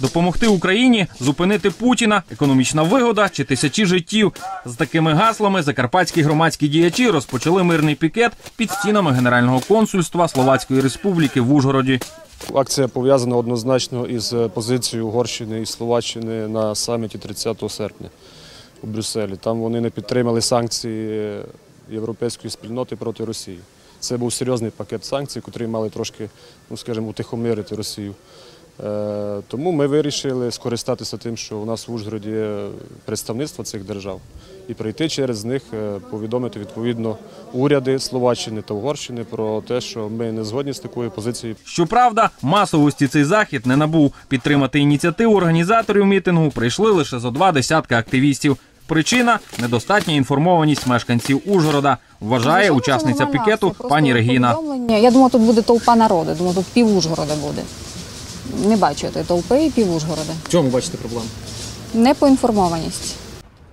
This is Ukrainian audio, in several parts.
допомогти Україні, зупинити Путіна, економічна вигода чи тисячі життів. З такими гаслами закарпатські громадські діячі розпочали мирний пікет під стінами Генерального консульства Словацької Республіки в Ужгороді. Акція пов'язана однозначно із е, позицією Угорщини і Словаччини на саміті 30 серпня у Брюсселі. Там вони не підтримали санкції європейської спільноти проти Росії. Це був серйозний пакет санкцій, котрі мали трошки, ну скажімо, утихомирити Росію. Е, Тому ми вирішили скористатися тим, що у нас в Ужгороді є представництво цих держав, і прийти через них, е, повідомити відповідно уряди Словаччини та Угорщини про те, що ми не згодні з такою позицією. Щоправда, масовості цей захід не набув. Підтримати ініціативу організаторів мітингу прийшли лише зо два десятка активістів. Причина недостатня інформованість мешканців Ужгорода, вважає учасниця пікету пані Регіна. Я думала, тут буде толпа народу. Думаю, тут пів Ужгорода буде. Не бачу я толпи і пів Ужгорода. В чому бачите проблему? Непоінформованість.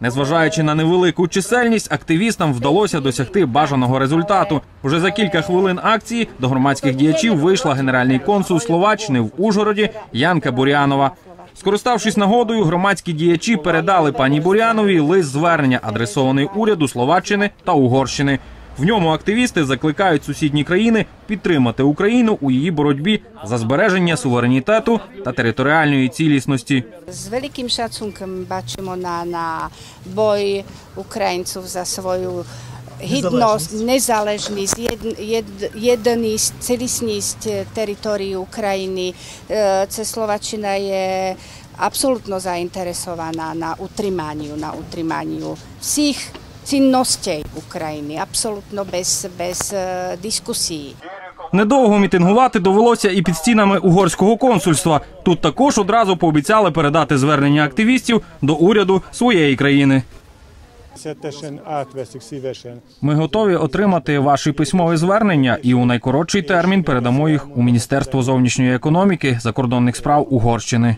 Незважаючи на невелику чисельність, активістам вдалося досягти бажаного результату. Уже за кілька хвилин акції до громадських діячів вийшла генеральний консул Словаччини в Ужгороді Янка Бурянова. Скориставшись нагодою, громадські діячі передали пані Буряновій лист звернення, адресований уряду Словаччини та Угорщини. В ньому активісти закликають сусідні країни підтримати Україну у її боротьбі за збереження суверенітету та територіальної цілісності. Velikim szacunkiem baczymy na, na boj Ukraińców za swoją hidność, niezależność, jed, jed, jedność, celistność terytorii Ukrainy. E, Це Словаччина є абсолютно заінтересована на утриманню, на утриманню всіх цінностей України, абсолютно без, без дискусії. Недовго мітингувати довелося і під стінами угорського консульства. Тут також одразу пообіцяли передати звернення активістів до уряду своєї країни. Ми готові отримати ваші письмові звернення і у найкоротший термін передамо їх у Міністерство зовнішньої економіки закордонних справ Угорщини.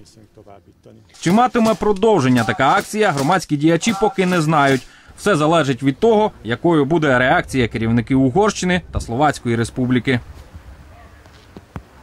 Чи матиме продовження така акція? Громадські діячі поки не знають. Все залежить від того, якою буде реакція керівників Угорщини та Словацької республіки.